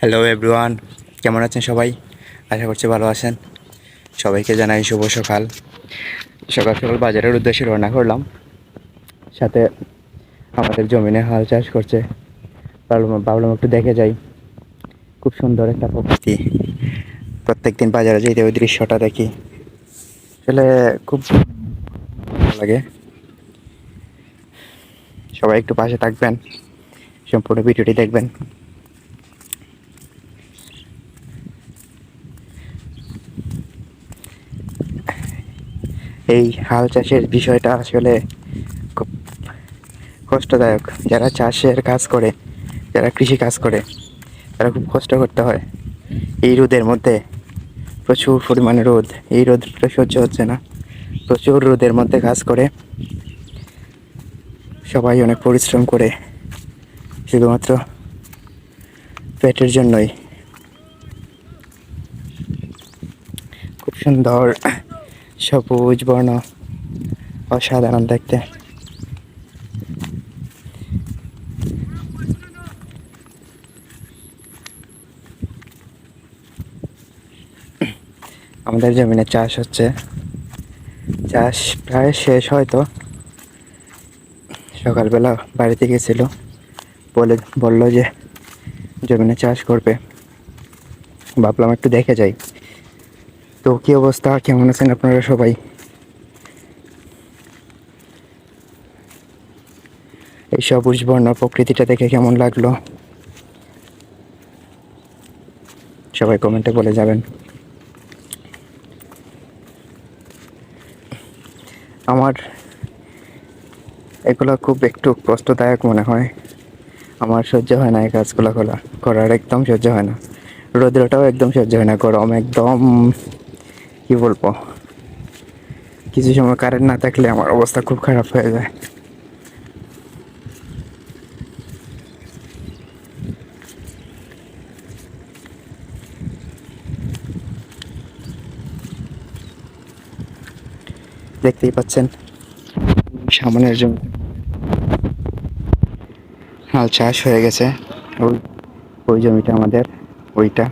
Hello everyone কেমন আছেন সবাই? আশা করছি ভালো আছেন। সবাইকে জানাই শুভ সকাল। সকাল সকাল বাজারের উদ্দেশ্যে রওনা করলাম। সাথে আমাদের জমিনে হাল চাষ করছে। ভাবলাম একটু দেখে যাই। খুব সুন্দর একটা প্রকৃতি। প্রত্যেক দিন বাজারে যেতে ওই দৃশ্যটা দেখি। আসলে খুব ভালো লাগে। সবাই একটু পাশে থাকবেন। সম্পূর্ণ ভিডিওটি দেখবেন। এই হাল চাষের বিষয়টা আসলে খুব কষ্টদায়ক। যারা চাষের কাজ করে, যারা কৃষি কাজ করে, তারা খুব কষ্ট করতে হয়। এই রোদের মধ্যে প্রচুর পরিমাণে রোদ, এই রোদটা সহ্য হচ্ছে না। প্রচুর রোদের মধ্যে কাজ করে সবাই অনেক পরিশ্রম করে, শুধুমাত্র পেটের জন্যই। খুব সুন্দর সবুজ বর্ণ, অসাধারণ দেখতে। আমাদের জমিনে চাষ হচ্ছে। চাষ প্রায় শেষ হয়তো। সকালবেলা বাড়িতে গেছিল। বলে, বলল যে, জমিনে চাষ করবে। ভাবলাম একটু দেখে যাই। তো কি অবস্থা? কেমন আছেন আপনারা সবাই? এই সবুজ বর্ণ প্রকৃতিটা দেখে কেমন লাগল? সবাই কমেন্টে বলে যাবেন। আমার এগুলো খুব একটু কষ্টদায়ক মনে হয়। আমার সহ্য হয় না এই কাজগুলো করা করার, একদম সহ্য হয় না। রৌদ্রটাও একদম সহ্য হয় না, গরম একদম। কি বলব? কিছু সময় কারেন্ট না থাকলে আমার অবস্থা খুব খারাপ হয়ে যায়। দেখতেই পাচ্ছেন, সামনের জমি। হাল চাষ হয়ে গেছে। ওই ওই জমিটা আমাদের, ওইটা।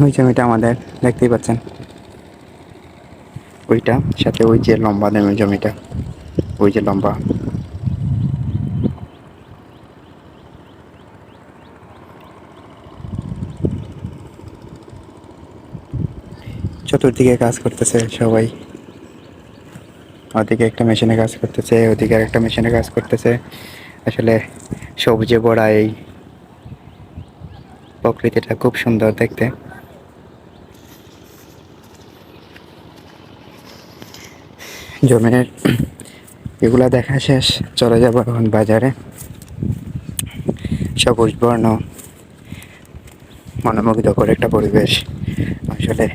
ওই জমিটা আমাদের, দেখতেই পাচ্ছেন। ওইটা, সাথে ওই যে লম্বা দামের জমিটা, ওই যে লম্বা। চতুর্দিকে কাজ করতেছে সবাই। ওদিকে একটা মেশিনে কাজ করতেছে, ওদিকে একটা মেশিনে কাজ করতেছে। আসলে সবুজে বড়া এই প্রকৃতিটা খুব সুন্দর দেখতে। জমিনের এগুলা দেখা শেষ, চলে যাব এখন বাজারে। সবুজ বর্ণ মনোমুগ্ধকর একটা পরিবেশ। আসলে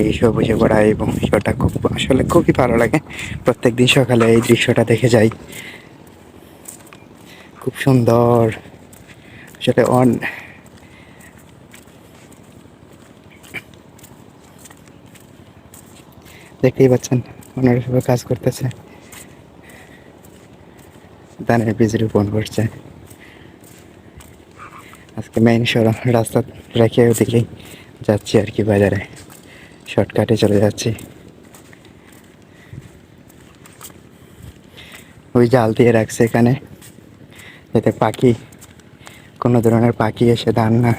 এই সবুজে ভরা এই বংশটা খুব, আসলে খুবই ভালো লাগে। প্রত্যেক দিন সকালে এই দৃশ্যটা দেখে যাই। খুব সুন্দর। আসলে অন দেখতেই পাচ্ছেন। ওনারা সবাই কাজ করতেছে। ধানের বীজ রোপণ করছে। আজকে মেইন সড়ক রাস্তা রেখে ওদিকেই যাচ্ছি আর কি বাজারে। শর্টকাটে চলে যাচ্ছি। ওই জাল দিয়ে রাখছে এখানে। যাতে পাখি, কোনো ধরনের পাখি এসে ধান না,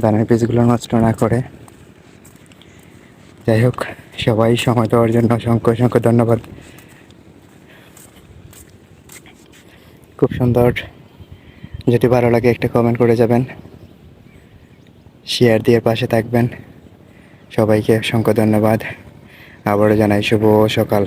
ধানের বীজগুলো নষ্ট না করে। যাই হোক। সবাই সময় দেওয়ার জন্য অসংখ্য অসংখ্য ধন্যবাদ। খুব সুন্দর। যদি ভালো লাগে একটা কমেন্ট করে যাবেন। শেয়ার দিয়ে পাশে থাকবেন। সবাইকে অসংখ্য ধন্যবাদ। আবারও জানাই শুভ সকাল।